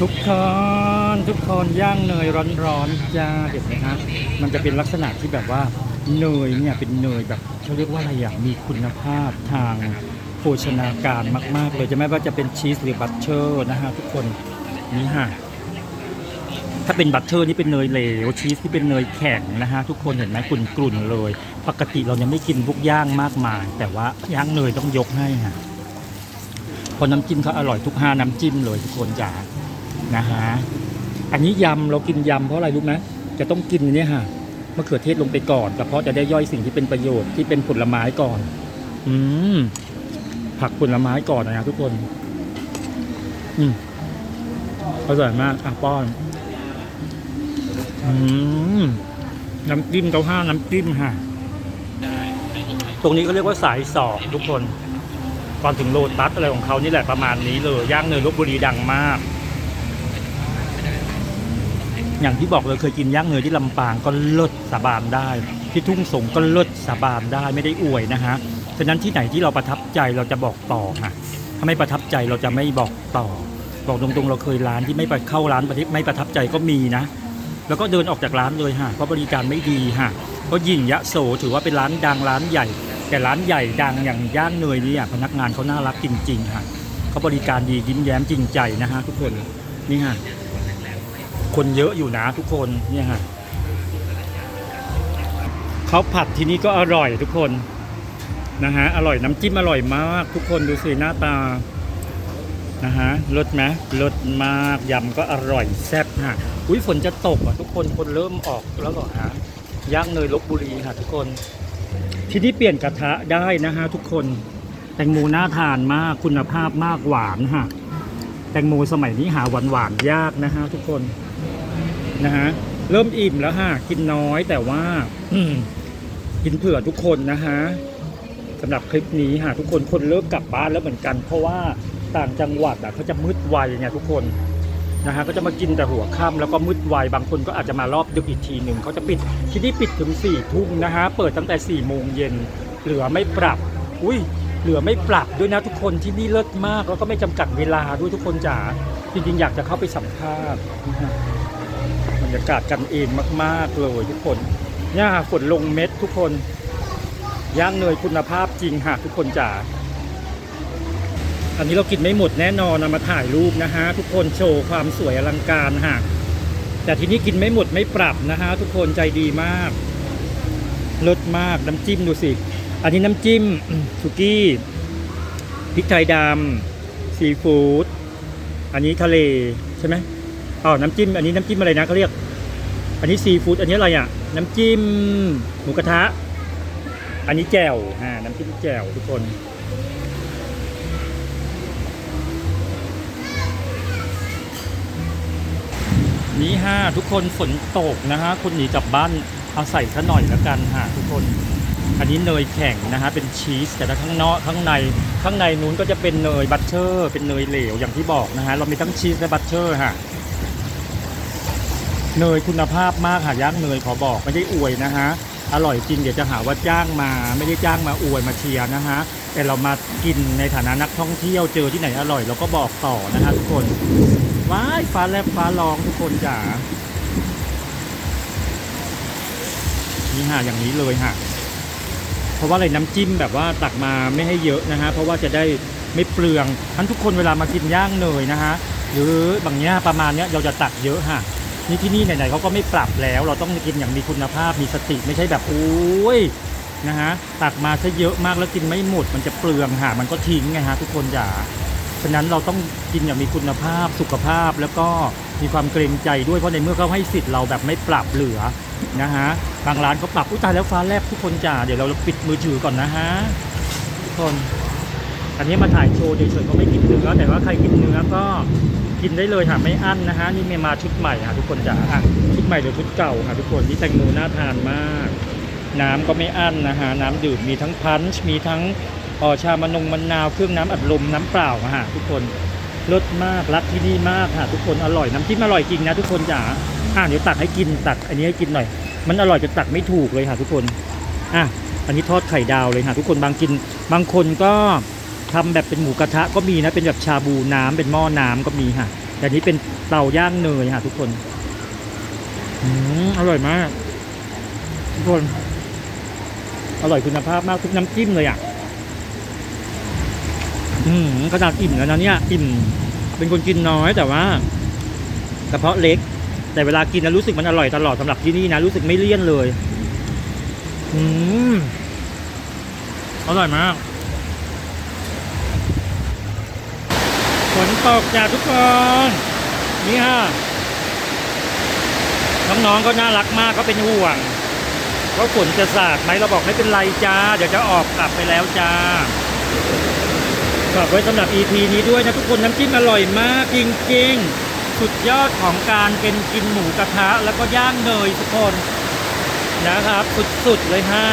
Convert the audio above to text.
ทุกคนทุกคนย่างเนยร้อนๆจ้าเห็นไหมฮะมันจะเป็นลักษณะที่แบบว่าเนยเนี่ยเป็นเนยแบบเขาเรียกว่าอะไรอย่างมีคุณภาพทางโภชนาการมากๆเลยจะไม่ว่าจะเป็นชีสหรือบัตเตอร์นะฮะทุกคนนี่ฮะถ้าเป็นบัตเตอร์นี่เป็นเนยเหลวชีสที่เป็นเนยแข็งนะฮะทุกคนเห็นไหมกลุ่นๆเลย ปกติเรายังไม่กินพวกย่างมากมาย แต่ว่าย่างเนยต้องยกให้ฮะเพราะน้ำจิ้มเขาอร่อยทุกห้าน้ำจิ้มเลยทุกคนจ๋า นะฮะอันนี้ยำเรากินยำเพราะอะไรรู้ไหมจะต้องกินเนี่ยฮะมะเขือเทศลงไปก่อนกระเพาะจะได้ย่อยสิ่งที่เป็นประโยชน์ที่เป็นผลไม้ก่อน อืมผักผลไม้ก่อนนะทุกคน อืมอร่อยมากอะป้อน อืมน้ำจิ้มเก้าห้าน้ำจิ้มฮะตรงนี้เขาเรียกว่าสายสองทุกคนก่อนถึงโลตัสอะไรของเขานี่แหละประมาณนี้เลยย่างเนยลบบุรีดังมาก อย่างที่บอกเลยเคยกินย่างเนยที่ลำปางก็เลิศสาบานได้ ที่ทุ่งสงก็เลิศสาบานได้ไม่ได้อวยนะฮะฉะนั้นที่ไหนที่เราประทับใจเราจะบอกต่อค่ะถ้าไม่ประทับใจเราจะไม่บอกต่อ บอกตรงๆ เราเคยร้านที่ไม่ไปเข้าร้านไม่ประทับใจก็มีนะ แล้วก็เดินออกจากร้านเลยฮะเพราะบริการไม่ดีฮะเพราะยิ่งยะโสถือว่าเป็นร้านดังร้านใหญ่ แต่ร้านใหญ่ดังอย่างย่างเนยนี่พนักงานเขาน่ารักจริงๆค่ะเขาบริการดียิ้มแย้มจริงใจนะฮะทุกคนนี่ฮะ คนเยอะอยู่นะทุกคนเนี่ยฮะเขาผัดที่นี่ก็อร่อยทุกคนนะฮะอร่อยน้ำจิ้มอร่อยมากทุกคนดูสิหน้าตานะฮะรสไหมรสมากยำก็อร่อยแซ่บฮะอุ้ยฝนจะตกอะทุกคนคนเริ่มออกแล้วหรอฮะย่างเนยลบบุรีค่ะทุกคน ที่นี่เปลี่ยนกระทะได้นะฮะทุกคนแตงโมน่าทานมากคุณภาพมากหวานฮะ แตงโมสมัยนี้หาหวานหวานยากนะฮะทุกคนนะฮะเริ่มอิ่มแล้วฮะกินน้อยแต่ว่าอืกินเผื่อทุกคนนะฮะสำหรับคลิปนี้ฮะทุกคนคนเริ่มกลับบ้านแล้วเหมือนกัน เพราะว่าต่างจังหวัดอะเขาจะมืดไวไงทุกคนนะฮะก็จะมากินแต่หัวค่ำแล้วก็มืดไวบางคนก็อาจจะมารอบดึกอีกทีหนึ่งเขาจะปิดที่นี่ปิดถึง4ี่ทุ่มนะฮะเปิดตั้งแต่4ี่โมงเย็นเหลือไม่ปรับ อุ้ย เหลือไม่ปรับด้วยนะทุกคนที่นี่เลิศมาก แล้วก็ไม่จำกัดเวลาด้วยทุกคนจ๋าจริงๆ อยากจะเข้าไปสัมภาษณ์บรรยากาศกันเองมากๆเลยทุกคนเนี่ยฝนลงเม็ดทุกคนย่างเนยคุณภาพจริงค่ะทุกคนจ๋าอันนี้เรากินไม่หมดแน่นอนนะมาถ่ายรูปนะฮะทุกคนโชว์ความสวยอลังการฮะแต่ทีนี้กินไม่หมดไม่ปรับนะฮะทุกคนใจดีมากรสมากน้ำจิ้มดูสิ อันนี้น้ำจิ้มสุกี้พริกไทยดำซีฟู้ดอันนี้ทะเลใช่ไหมอ๋อน้ำจิ้มอันนี้น้ำจิ้มอะไรนะเขาเรียก อันนี้ซีฟู้ดอันนี้อะไรอะ น้ำจิ้มหมูกระทะ อันนี้แจ่วอ่าน้ำจิ้มแจ่วทุกคนนี่ฮะทุกคนฝนตกนะฮะคนหนีกลับบ้านเอาใส่ซะหน่อยและกันฮะทุกคน อันนี้เนยแข็งนะฮะเป็นชีสแต่ถ้าข้างนอกข้างในข้างในนู้นก็จะเป็นเนยบัตเตอร์ เป็นเนยเหลวอย่างที่บอกนะฮะเรามีทั้งชีสและบัตเตอร์ฮะเนยคุณภาพมากหาย่างเนยขอบอกไม่ได้อวยนะฮะอร่อยจริงเดี๋ยวจะหาว่าจ้างมาไม่ได้จ้างมาอวยมาเชียร์นะฮะแต่เรามากินในฐานะนักท่องเที่ยวเจอที่ไหนอร่อยเราก็บอกต่อนะฮะทุกคนว้ายฟ้าแลบฟ้าร้องทุกคนจ๋านี่ฮะอย่างนี้เลยฮะ เพราะว่าอะไรน้ำจิ้มแบบว่าตักมาไม่ให้เยอะนะฮะเพราะว่าจะได้ไม่เปลืองทั้นทุกคนเวลามากินย่างเนยนะฮะหรือบางเนี้ยประมาณเนี้ยเราจะตักเยอะฮะนี่ที่นี่ไหนๆเขาก็ไม่ปรับแล้ว เราต้องกินอย่างมีคุณภาพมีสติไม่ใช่แบบโอ้ยนะฮะตักมาซะเยอะมากแล้วกินไม่หมด มันจะเปลืองฮะมันก็ทิ้งไงฮะทุกคนจ๋าฉะนั้นเราต้องกินอย่างมีคุณภาพสุขภาพแล้วก็มีความเกรงใจด้วยเพราะในเมื่อเขาให้สิทธิ์เราแบบไม่ปรับเหลือ นะฮะบางร้านเขาปรับอุ้ยตายแล้วฟ้าแลบทุกคนจ้าเดี๋ยวเราปิดมือถือก่อนนะฮะทุกคน อันนี้มาถ่ายโชว์เฉยๆเขาไม่กินเนื้อแต่ว่าใครกินเนื้อก็กินได้เลยค่ะไม่อั้นนะฮะนี่เมมาชุดใหม่ค่ะทุกคนจ๋าอะชุดใหม่หรือชุดเก่าค่ะทุกคนนี่แตงโมน่าทานมาก น้ำก็ไม่อั้นนะฮะน้ำดื่มมีทั้งพันช์มีทั้งอ่อชามะนงมะนาวเครื่องน้ำอัดลมน้ำเปล่าอะฮะทุกคนรสมากรักที่นี่มากค่ะทุกคนอร่อยน้ำจิ้มอร่อยจริงนะทุกคนจ๋า อะเดี๋ยวตักให้กินตักอันนี้ให้กินหน่อย มันอร่อยจนตักไม่ถูกเลยค่ะทุกคนอะอันนี้ทอดไข่ดาวเลยค่ะทุกคนบางกิน บางคนก็ทำแบบเป็นหมูกระทะก็มีนะเป็นแบบชาบูน้ำเป็นหม้อน้ำก็มีค่ะแต่นี้เป็นเตาย่างเนยค่ะทุกคนอืมอร่อยมาก ทุกคน อร่อยคุณภาพมากทุกน้ำจิ้มเลยอะอืมขนาดอิ่มแล้วนะเนี่ยอิ่ม เป็นคนกินน้อยแต่ว่ากระเพาะเล็ก แต่เวลากินแล้วรู้สึกมันอร่อยตลอดสำหรับที่นี่นะรู้สึกไม่เลี่ยนเลย อืมอร่อยมากฝนตกจ้าทุกคนนี่ฮะน้องๆก็น่ารักมากก็เป็นห่วงว่าฝนจะสาดไหมเราบอกไม่เป็นไรจ้า เดี๋ยวจะออกกลับไปแล้วจ้าฝากไว้สำหรับ EP นี้ด้วยนะทุกคนน้ำจิ้มอร่อยมากจริงๆ สุดยอดของการเป็นกินหมูกระทะ แล้วก็ย่างเนยทุกคนนะครับ สุดๆเลยฮะ